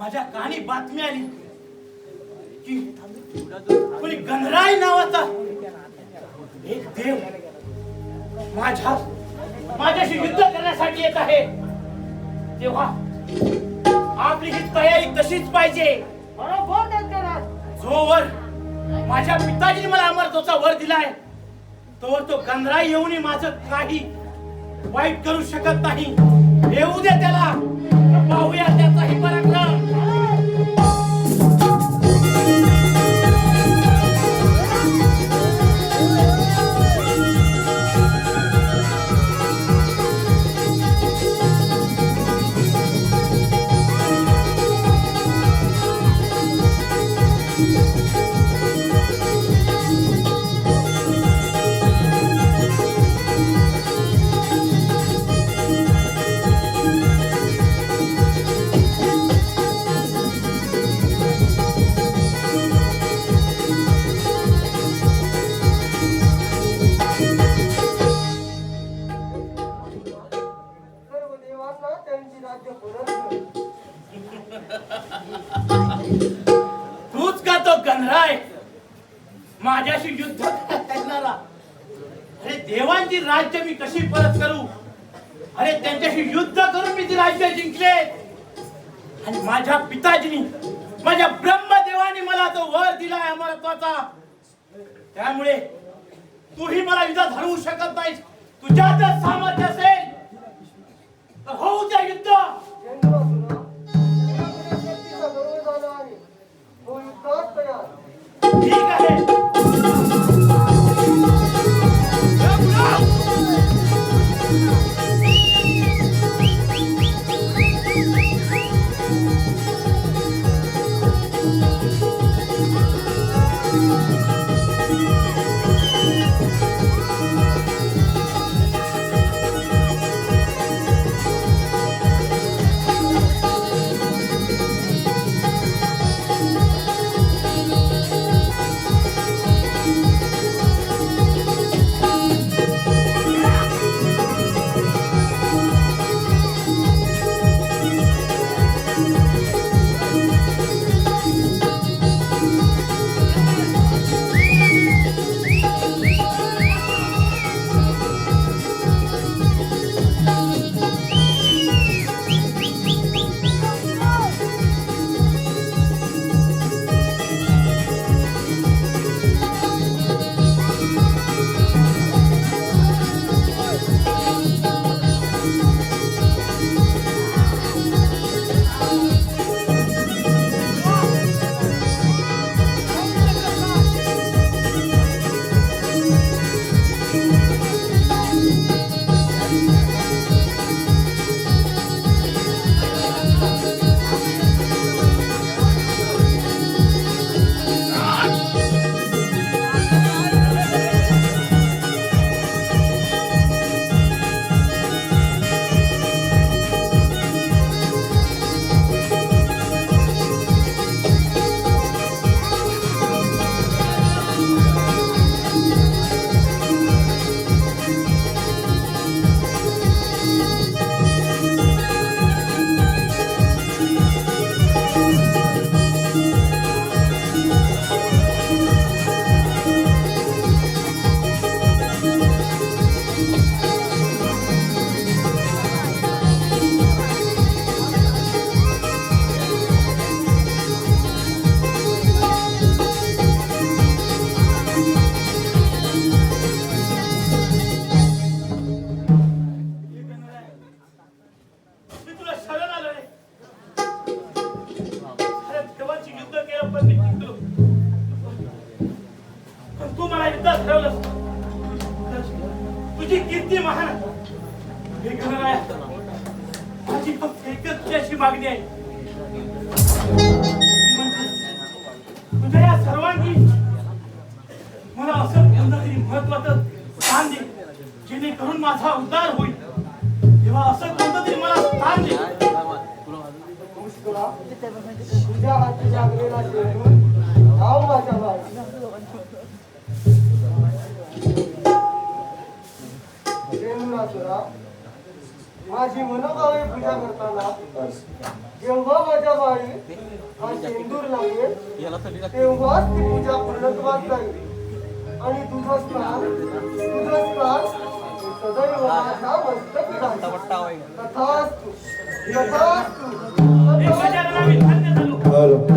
माझ्या कानी बातमी आली. की कोणी गणराय नावाचा एक देव माझ्या माझ्याशी युद्ध करण्यासाठी येत आहे. तेव्हा आपली ही तयारी तशीच पाहिजे. जोवर माझ्या पिताजीने मला अमरत्वाचा वर दिलाय तोवर तो गंधराई येऊनही माझं काही वाईट करू शकत नाही. येऊ दे त्याला. पाहूया ती राज्य मी कशी परत करू? अरे त्यांच्याशी युद्ध करून मी ती राज्य जिंकले. आणि माझ्या पिताजीनी माझ्या ब्रह्मदेवाने मला तो वर दिलाय अमरत्वाचा त्यामुळे तूही मला युद्धात हरवू शकत नाहीस. तुझ्यात जर सामर्थ्य असेल. तर होऊ द्या युद्ध. पण मी जिंकलो पण तू मला युद्धात ठरवलं तुझी कीर्ती महान. आहे. हे गणराया, माझी फक्त एकच तुझी अशी मागणी आहे. म्हणजे तुझ्या या सर्वांनी मला असं कोणतं तरी महत्वाचं स्थान दे जेणेकरून माझा उद्धार होईल. तेव्हा असं कोणतं तरी मला स्थान दे. पुष्कळा, तुझ्या हाती लागलेला शेवटून धाव माझ्या मागे. रेणुकासुरा, माझी मनोभावे पूजा करताना जेव्हा माझ्या बाई हा शेंदूर लागेल तेव्हाच ती पूजा पूर्णत्वात जाईल आणि तुझं स्थान तुझं स्थान सदैव माझ्या मस्तकी राहील. तथास्तु तथास्तु हे